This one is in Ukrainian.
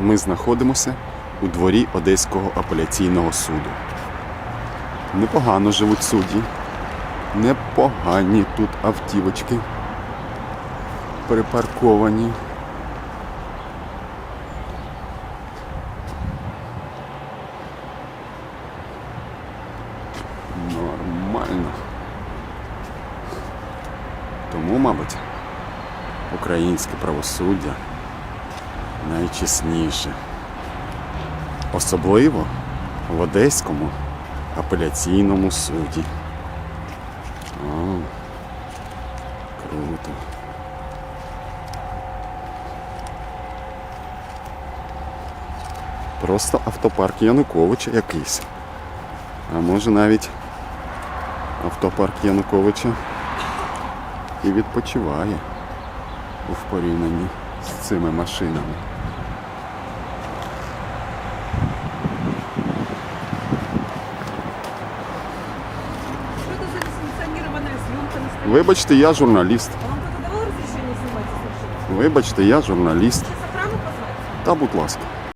ми знаходимося у дворі Одеського апеляційного суду. Непогано живуть судді. Непогані тут автівочки припарковані. Нормально. Тому, мабуть, українське правосуддя найчесніше. Особливо в Одеському апеляційному суді. О, круто. Просто автопарк Януковича якийсь. А може навіть автопарк Януковича і відпочиває у порівнянні з цими машинами. Вибачте, я журналіст. Вам кто-то давал разрешение снимать? Вибачте, я журналіст. Охрану позвать? Та будь ласка.